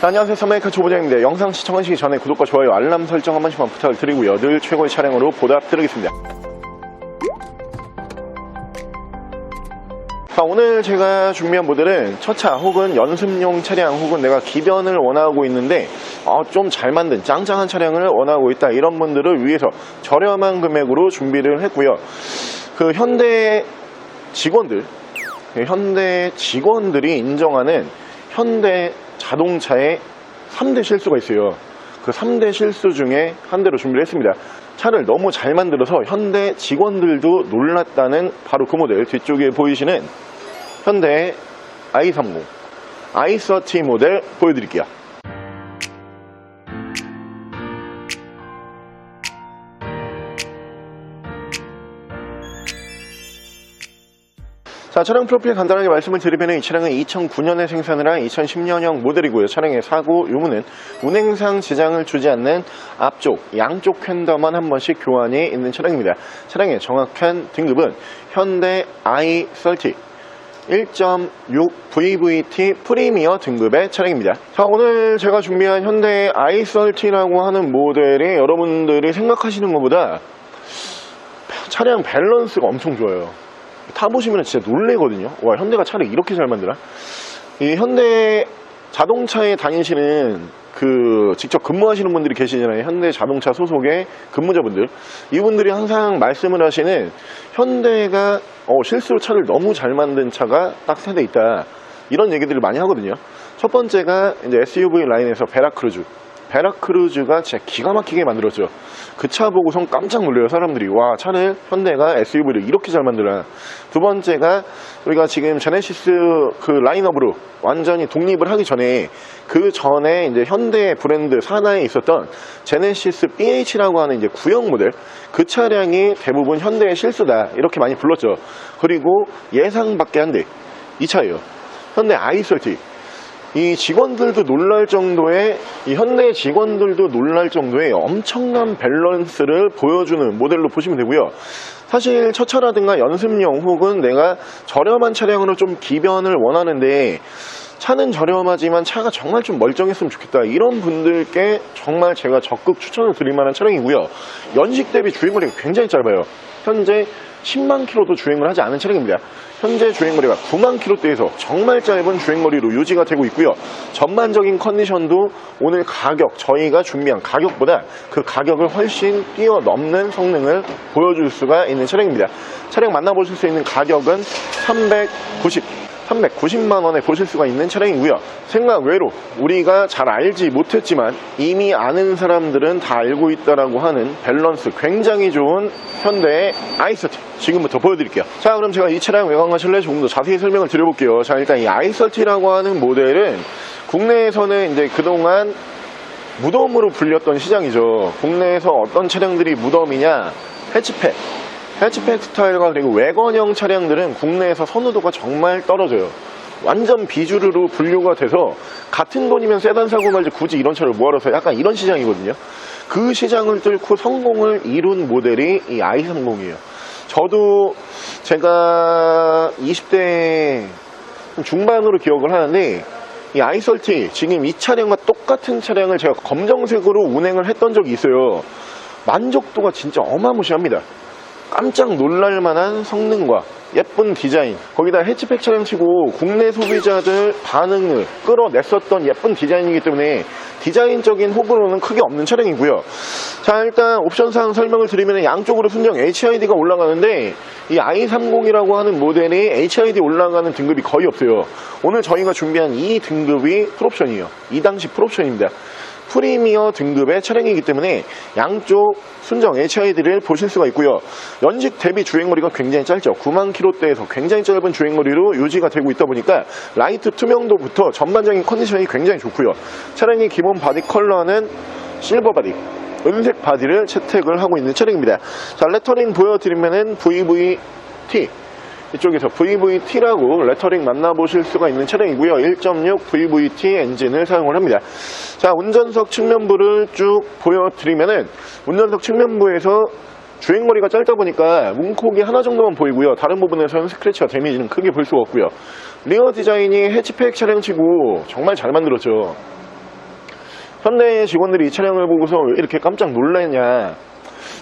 자, 안녕하세요. 선메이커 조보장입니다. 영상 시청하시기 전에 구독과 좋아요, 알람 설정 한 번씩만 부탁을 드리고요. 늘 최고의 차량으로 보답드리겠습니다. 자, 오늘 제가 준비한 모델은 첫차 혹은 연습용 차량 혹은 내가 기변을 원하고 있는데 어, 좀 잘 만든 짱짱한 차량을 원하고 있다 이런 분들을 위해서 저렴한 금액으로 준비를 했고요. 그 현대 직원들, 그 현대 직원들이 인정하는 현대 자동차의 3대 실수가 있어요. 그 3대 실수 중에 한 대로 준비를 했습니다. 차를 너무 잘 만들어서 현대 직원들도 놀랐다는 바로 그 모델 뒤쪽에 보이시는 현대 i30, i30 모델 보여드릴게요. 자, 차량 프로필 간단하게 말씀을 드리면 이 차량은 2009년에 생산을 한 2010년형 모델이고요. 차량의 사고 유무는 운행상 지장을 주지 않는 앞쪽, 양쪽 휀더만 한 번씩 교환이 있는 차량입니다. 차량의 정확한 등급은 현대 i30 1.6 VVT 프리미어 등급의 차량입니다. 자, 오늘 제가 준비한 현대 i30라고 하는 모델이 여러분들이 생각하시는 것보다 차량 밸런스가 엄청 좋아요. 타보시면 진짜 놀래거든요. 와, 현대가 차를 이렇게 잘 만드나? 이 현대 자동차에 다니시는 그 직접 근무하시는 분들이 계시잖아요. 현대 자동차 소속의 근무자분들. 이분들이 항상 말씀을 하시는 현대가 어, 실수로 차를 너무 잘 만든 차가 딱 세 대 있다. 이런 얘기들을 많이 하거든요. 첫 번째가 이제 SUV 라인에서 베라크루즈. 베라크루즈가 진짜 기가 막히게 만들었죠. 그차 보고선 깜짝 놀래요, 사람들이. 와, 차를 현대가 SUV를 이렇게 잘 만드나. 두 번째가 우리가 지금 제네시스 그 라인업으로 완전히 독립을 하기 전에 그 전에 이제 현대 브랜드 산하에 있었던 제네시스 BH라고 하는 이제 구형 모델 그 차량이 대부분 현대의 실수다. 이렇게 많이 불렀죠. 그리고 예상 밖에 한대. 이 차예요. 현대 i30. 이 직원들도 놀랄 정도의 이 현대 직원들도 놀랄 정도의 엄청난 밸런스를 보여주는 모델로 보시면 되고요. 사실 첫 차라든가 연습용 혹은 내가 저렴한 차량으로 좀 기변을 원하는데 차는 저렴하지만 차가 정말 좀 멀쩡했으면 좋겠다 이런 분들께 정말 제가 적극 추천을 드릴 만한 차량이고요. 연식 대비 주행거리가 굉장히 짧아요. 현재 10만 킬로도 주행을 하지 않은 차량입니다. 현재 주행거리가 9만 킬로대에서 정말 짧은 주행거리로 유지가 되고 있고요. 전반적인 컨디션도 오늘 가격, 저희가 준비한 가격보다 그 가격을 훨씬 뛰어넘는 성능을 보여줄 수가 있는 차량입니다. 차량 만나보실 수 있는 가격은 390 390만 원에 보실 수가 있는 차량이고요. 생각 외로 우리가 잘 알지 못했지만 이미 아는 사람들은 다 알고 있다라고 하는 밸런스 굉장히 좋은 현대의 i30 지금부터 보여드릴게요. 자 그럼 제가 이 차량 외관과 실내 조금 더 자세히 설명을 드려볼게요. 자 일단 이 i30라고 하는 모델은 국내에서는 이제 그동안 무덤으로 불렸던 시장이죠. 국내에서 어떤 차량들이 무덤이냐 해치팩 해치팩 스타일과 그리고 외건형 차량들은 국내에서 선호도가 정말 떨어져요. 완전 비주류로 분류가 돼서 같은 돈이면 세단 사고 말지 굳이 이런 차를 사 약간 이런 시장이거든요. 그 시장을 뚫고 성공을 이룬 모델이 이 i30이에요. 저도 제가 20대 중반으로 기억을 하는데 이 i30 지금 이 차량과 똑같은 차량을 제가 검정색으로 운행을 했던 적이 있어요. 만족도가 진짜 어마무시합니다. 깜짝 놀랄 만한 성능과 예쁜 디자인. 거기다 해치팩 차량치고 국내 소비자들 반응을 끌어냈었던 예쁜 디자인이기 때문에 디자인적인 호불호는 크게 없는 차량이고요. 자 일단 옵션상 설명을 드리면 양쪽으로 순정 HID가 올라가는데 이 i30이라고 하는 모델이 HID 올라가는 등급이 거의 없어요. 오늘 저희가 준비한 이 등급이 풀옵션이에요. 이 당시 풀옵션입니다 프리미어 등급의 차량이기 때문에 양쪽 순정 HID를 보실 수가 있고요. 연식 대비 주행거리가 굉장히 짧죠. 9만 킬로대에서 굉장히 짧은 주행거리로 유지가 되고 있다 보니까 라이트 투명도부터 전반적인 컨디션이 굉장히 좋고요. 차량의 기본 바디 컬러는 실버 바디. 은색 바디를 채택을 하고 있는 차량입니다. 자, 레터링 보여드리면은 VVT 이쪽에서 VVT라고 레터링 만나보실 수가 있는 차량이고요. 1.6 VVT 엔진을 사용을 합니다. 자, 운전석 측면부를 쭉 보여드리면은 운전석 측면부에서 주행거리가 짧다 보니까 문콕이 하나 정도만 보이고요. 다른 부분에서는 스크래치와 데미지는 크게 볼 수가 없고요. 리어 디자인이 해치팩 차량치고 정말 잘 만들었죠. 현대 직원들이 이 차량을 보고서 왜 이렇게 깜짝 놀랐냐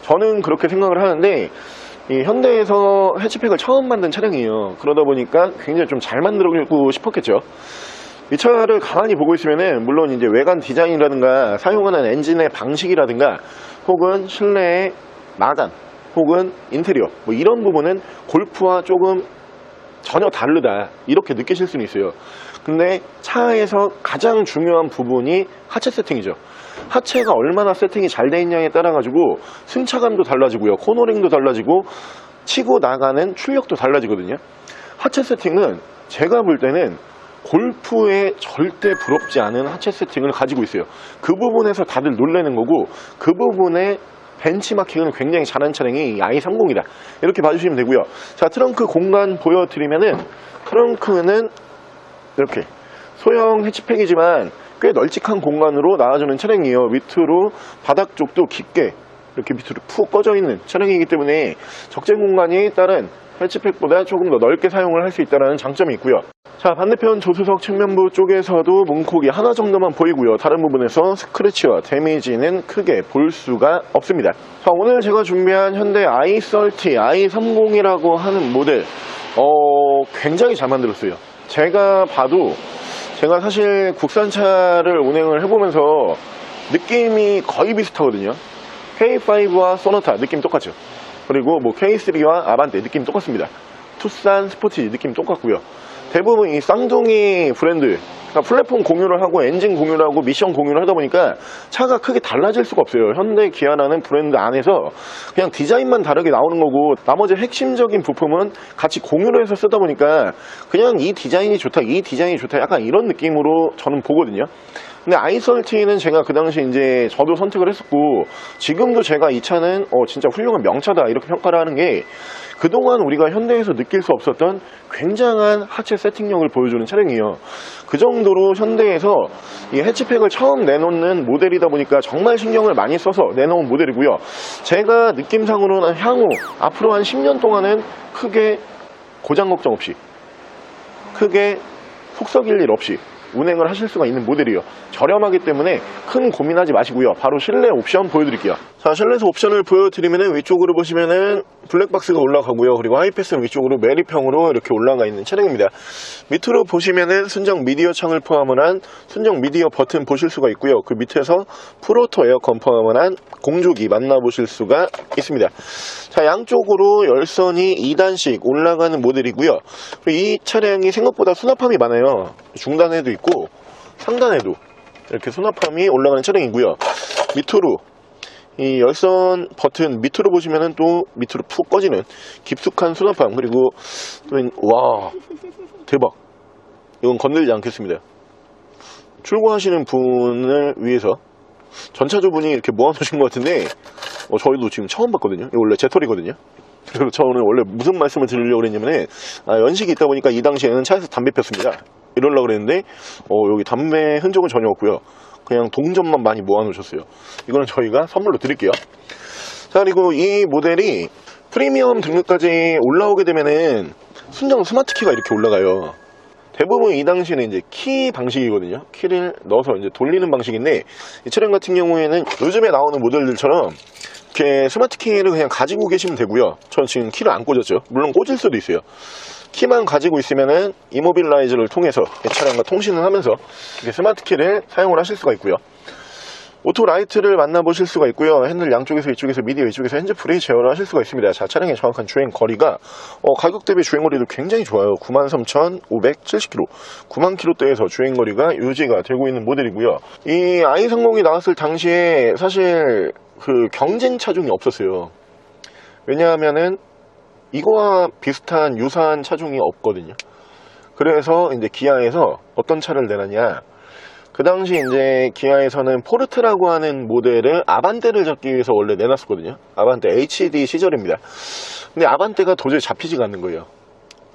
저는 그렇게 생각을 하는데 이 현대에서 해치팩을 처음 만든 차량이에요. 그러다 보니까 굉장히 좀 잘 만들고 싶었겠죠. 이 차를 가만히 보고 있으면은 물론 이제 외관 디자인이라든가 사용하는 엔진의 방식이라든가 혹은 실내의 마감 혹은 인테리어 뭐 이런 부분은 골프와 조금 전혀 다르다. 이렇게 느끼실 수는 있어요. 근데 차에서 가장 중요한 부분이 하체 세팅이죠 하체가 얼마나 세팅이 잘 돼 있냐에 따라 가지고 승차감도 달라지고요. 코너링도 달라지고 치고 나가는 출력도 달라지거든요. 하체 세팅은 제가 볼 때는 골프에 절대 부럽지 않은 하체 세팅을 가지고 있어요. 그 부분에서 다들 놀라는 거고 그 부분에 벤치마킹은 굉장히 잘한 차량이 이 i30이다. 이렇게 봐주시면 되고요. 자 트렁크 공간 보여드리면은 트렁크는 이렇게 소형 해치팩이지만 꽤 널찍한 공간으로 나와주는 차량이에요. 밑으로 바닥 쪽도 깊게 이렇게 밑으로 푹 꺼져 있는 차량이기 때문에 적재 공간이 다른 해치팩보다 조금 더 넓게 사용을 할 수 있다는 장점이 있고요. 자 반대편 조수석 측면부 쪽에서도 문콕이 하나 정도만 보이고요. 다른 부분에서 스크래치와 데미지는 크게 볼 수가 없습니다. 자 오늘 제가 준비한 현대 i30, i30이라고 하는 모델 어 굉장히 잘 만들었어요. 제가 봐도 제가 사실 국산차를 운행을 해보면서 느낌이 거의 비슷하거든요. K5와 소나타 느낌 똑같죠. 그리고 뭐 K3와 아반떼 느낌 똑같습니다. 투싼 스포티지 느낌 똑같고요 대부분 이 쌍둥이 브랜드 그러니까 플랫폼 공유를 하고 엔진 공유를 하고 미션 공유를 하다 보니까 차가 크게 달라질 수가 없어요. 현대 기아라는 브랜드 안에서 그냥 디자인만 다르게 나오는 거고 나머지 핵심적인 부품은 같이 공유를 해서 쓰다 보니까 그냥 이 디자인이 좋다 이 디자인이 좋다 약간 이런 느낌으로 저는 보거든요 근데 아이솔티는 제가 그 당시 이제 저도 선택을 했었고 지금도 제가 이 차는 어 진짜 훌륭한 명차다 이렇게 평가를 하는 게 그동안 우리가 현대에서 느낄 수 없었던 굉장한 하체 세팅력을 보여주는 차량이에요. 그 정도로 현대에서 이 해치팩을 처음 내놓는 모델이다 보니까 정말 신경을 많이 써서 내놓은 모델이고요. 제가 느낌상으로는 향후 앞으로 한 10년 동안은 크게 고장 걱정 없이 크게 속 썩일 일 없이 운행을 하실 수가 있는 모델이에요. 저렴하기 때문에 큰 고민하지 마시고요. 바로 실내 옵션 보여드릴게요. 자 실내에서 옵션을 보여드리면은 위쪽으로 보시면은 블랙박스가 올라가고요. 그리고 하이패스는 위쪽으로 메리평으로 이렇게 올라가 있는 차량입니다. 밑으로 보시면은 순정 미디어 창을 포함을 한 순정 미디어 버튼 보실 수가 있고요. 그 밑에서 프로토 에어컨 포함을 한 공조기 만나보실 수가 있습니다. 자 양쪽으로 열선이 2단씩 올라가는 모델이고요. 이 차량이 생각보다 수납함이 많아요. 중단에도 있고 상단에도 이렇게 수납함이 올라가는 차량이고요. 밑으로 이 열선 버튼 밑으로 보시면은 또 밑으로 푹 꺼지는 깊숙한 수납함. 그리고 또와 대박. 이건 건들지 않겠습니다. 출고하시는 분을 위해서 전차주분이 이렇게 모아놓으신 것 같은데 어, 저희도 지금 처음 봤거든요. 원래 제 털이거든요. 그래서 저는 원래 무슨 말씀을 드리려고 그랬냐면은 아, 연식이 있다 보니까 이 당시에는 차에서 담배 폈습니다. 이러려고 그랬는데 어, 여기 담배 흔적은 전혀 없고요. 그냥 동전만 많이 모아 놓으셨어요. 이거는 저희가 선물로 드릴게요. 자 그리고 이 모델이 프리미엄 등급까지 올라오게 되면은 순정 스마트 키가 이렇게 올라가요 대부분 이 당시에는 이제 키 방식이거든요. 키를 넣어서 이제 돌리는 방식인데 이 차량 같은 경우에는 요즘에 나오는 모델들처럼 이렇게 스마트 키를 그냥 가지고 계시면 되고요. 전 지금 키를 안 꽂았죠. 물론 꽂을 수도 있어요. 키만 가지고 있으면은 이모빌라이저를 통해서 이 차량과 통신을 하면서 이렇게 스마트 키를 사용을 하실 수가 있고요 오토 라이트를 만나보실 수가 있고요. 핸들 양쪽에서 이쪽에서 미디어 이쪽에서 핸즈프리 제어를 하실 수가 있습니다. 자 차량의 정확한 주행 거리가 어, 가격 대비 주행 거리도 굉장히 좋아요. 93,570km 9만 km대에서 주행 거리가 유지가 되고 있는 모델이고요. 이 i30이 나왔을 당시에 사실 그 경쟁 차종이 없었어요. 왜냐하면은 이거와 비슷한 유사한 차종이 없거든요. 그래서 이제 기아에서 어떤 차를 내놨냐 그 당시 이제 기아에서는 포르트라고 하는 모델을 아반떼를 잡기 위해서 원래 내놨었거든요. 아반떼 HD 시절입니다. 근데 아반떼가 도저히 잡히지가 않는 거예요.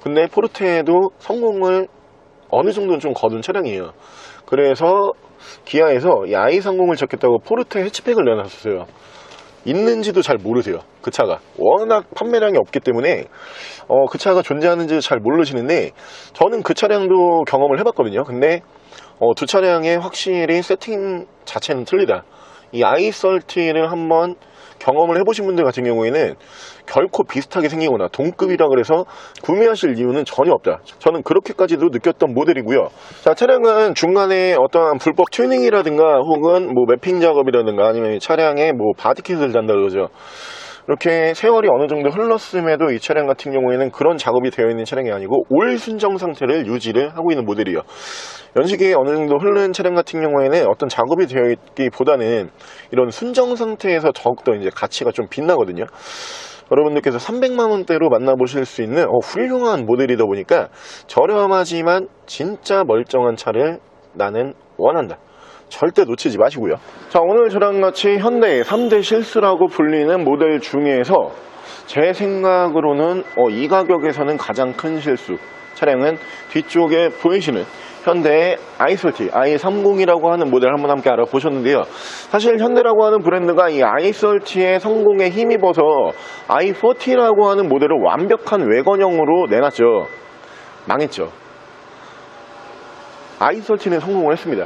근데 포르테도 성공을 어느 정도는 좀 거둔 차량이에요. 그래서 기아에서 이 i30을 잡겠다고 포르테 해치팩을 내놨었어요. 있는지도 잘 모르세요. 그 차가. 워낙 판매량이 없기 때문에 어, 그 차가 존재하는지 잘 모르시는데 저는 그 차량도 경험을 해봤거든요. 근데 어, 두 차량의 확실히 세팅 자체는 틀리다. 이 아이썰티를 한번 경험을 해보신 분들 같은 경우에는 결코 비슷하게 생기거나 동급이라 그래서 구매하실 이유는 전혀 없다. 저는 그렇게까지도 느꼈던 모델이고요. 자, 차량은 중간에 어떠한 불법 튜닝이라든가 혹은 뭐 매핑 작업이라든가 아니면 차량에 뭐 바디킷을 단다 그러죠. 이렇게 세월이 어느 정도 흘렀음에도 이 차량 같은 경우에는 그런 작업이 되어 있는 차량이 아니고 올 순정 상태를 유지를 하고 있는 모델이에요. 연식이 어느 정도 흐른 차량 같은 경우에는 어떤 작업이 되어 있기보다는 이런 순정 상태에서 더욱더 이제 가치가 좀 빛나거든요. 여러분들께서 300만 원대로 만나보실 수 있는 어, 훌륭한 모델이다 보니까 저렴하지만 진짜 멀쩡한 차를 나는 원한다. 절대 놓치지 마시고요. 자, 오늘 저랑 같이 현대의 3대 실수라고 불리는 모델 중에서 제 생각으로는 어, 이 가격에서는 가장 큰 실수. 차량은 뒤쪽에 보이시는 현대의 i30, i30이라고 하는 모델 한번 함께 알아보셨는데요. 사실 현대라고 하는 브랜드가 이 i30의 성공에 힘입어서 i40라고 하는 모델을 완벽한 외관형으로 내놨죠. 망했죠. i30는 성공을 했습니다.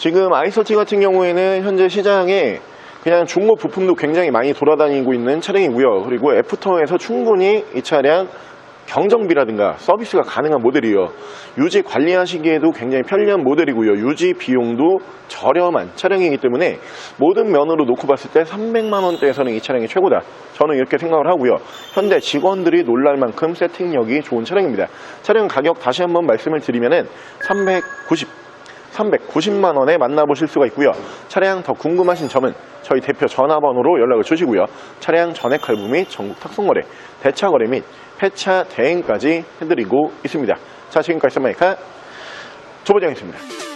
지금 아이서티 같은 경우에는 현재 시장에 그냥 중고 부품도 굉장히 많이 돌아다니고 있는 차량이고요. 그리고 애프터에서 충분히 이 차량 경정비라든가 서비스가 가능한 모델이에요. 유지 관리하시기에도 굉장히 편리한 모델이고요. 유지 비용도 저렴한 차량이기 때문에 모든 면으로 놓고 봤을 때 300만 원대에서는 이 차량이 최고다. 저는 이렇게 생각을 하고요. 현대 직원들이 놀랄 만큼 세팅력이 좋은 차량입니다. 차량 가격 다시 한번 말씀을 드리면은 390 390만 원에 만나보실 수가 있고요. 차량 더 궁금하신 점은 저희 대표 전화번호로 연락을 주시고요. 차량 전액 할부 및 전국 탁송거래, 대차거래 및 폐차 대행까지 해드리고 있습니다. 자, 지금까지 썸마이카 조보정이었습니다.